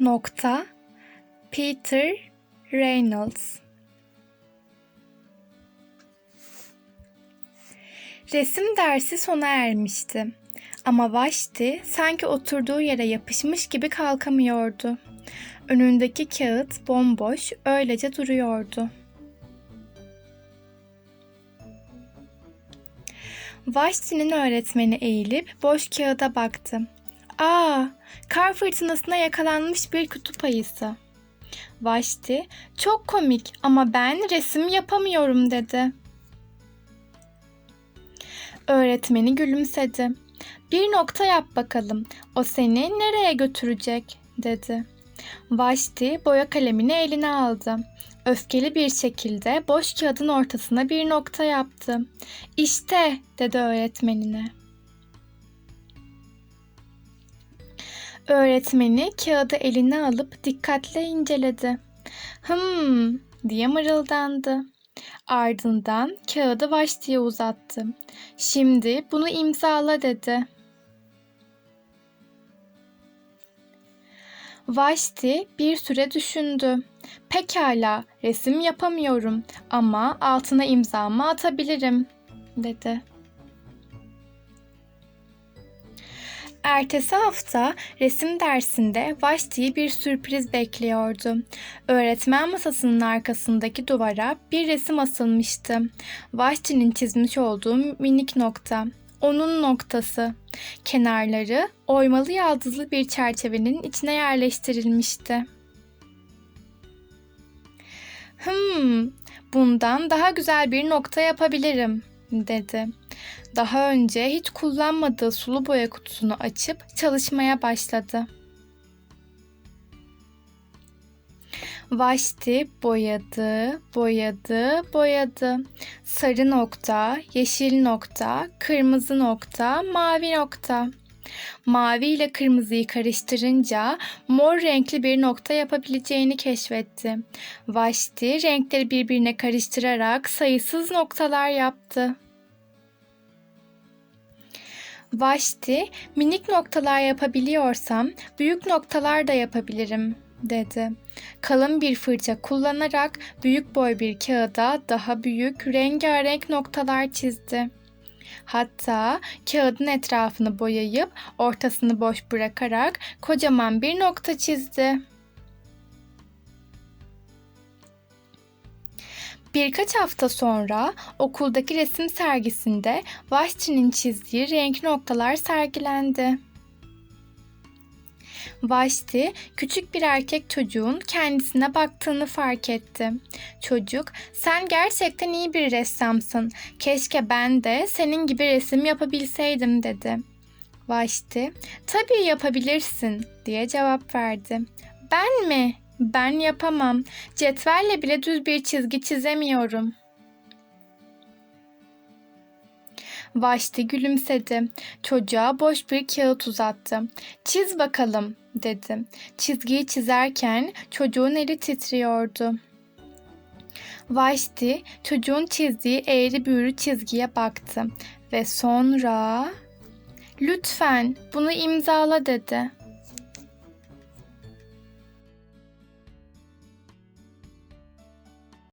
nokta Peter Reynolds Resim dersi sona ermişti. Ama Vashti sanki oturduğu yere yapışmış gibi kalkamıyordu. Önündeki kağıt bomboş öylece duruyordu. Vashti'nin öğretmeni eğilip boş kağıda baktı. Aa, kar fırtınasına yakalanmış bir kutup ayısı. Vashti, çok komik ama ben resim yapamıyorum dedi. Öğretmeni gülümsedi. Bir nokta yap bakalım. O seni nereye götürecek? dedi. Vashti boya kalemini eline aldı. Öfkeli bir şekilde boş kağıdın ortasına bir nokta yaptı. İşte dedi öğretmenine. Öğretmeni kağıdı eline alıp dikkatle inceledi. Hım diye mırıldandı. Ardından kağıdı Vashti'ye uzattı. Şimdi bunu imzala dedi. Vashti bir süre düşündü. Pekala, resim yapamıyorum ama altına imzamı atabilirim, dedi. Ertesi hafta resim dersinde Vashti'yi bir sürpriz bekliyordu. Öğretmen masasının arkasındaki duvara bir resim asılmıştı. Vashti'nin çizmiş olduğu minik nokta. Onun noktası. Kenarları oymalı yaldızlı bir çerçevenin içine yerleştirilmişti. Hmm, bundan daha güzel bir nokta yapabilirim, dedi. Daha önce hiç kullanmadığı sulu boya kutusunu açıp çalışmaya başladı. Vashti boyadı, boyadı, boyadı. Sarı nokta, yeşil nokta, kırmızı nokta, mavi nokta. Mavi ile kırmızıyı karıştırınca mor renkli bir nokta yapabileceğini keşfetti. Vashti renkleri birbirine karıştırarak sayısız noktalar yaptı. Vashti, minik noktalar yapabiliyorsam büyük noktalar da yapabilirim, dedi. Kalın bir fırça kullanarak büyük boy bir kağıda daha büyük rengarenk noktalar çizdi. Hatta kağıdın etrafını boyayıp ortasını boş bırakarak kocaman bir nokta çizdi. Birkaç hafta sonra okuldaki resim sergisinde Vashti'nin çizdiği renkli noktalar sergilendi. Vashti küçük bir erkek çocuğun kendisine baktığını fark etti. Çocuk, sen gerçekten iyi bir ressamsın. Keşke ben de senin gibi resim yapabilseydim dedi. Vashti, tabii yapabilirsin diye cevap verdi. Ben mi? Ben yapamam. Cetvelle bile düz bir çizgi çizemiyorum. Vashti gülümsedi. Çocuğa boş bir kağıt uzattı. Çiz bakalım dedi. Çizgiyi çizerken çocuğun eli titriyordu. Vashti çocuğun çizdiği eğri büğrü çizgiye baktı ve sonra "Lütfen bunu imzala." dedi.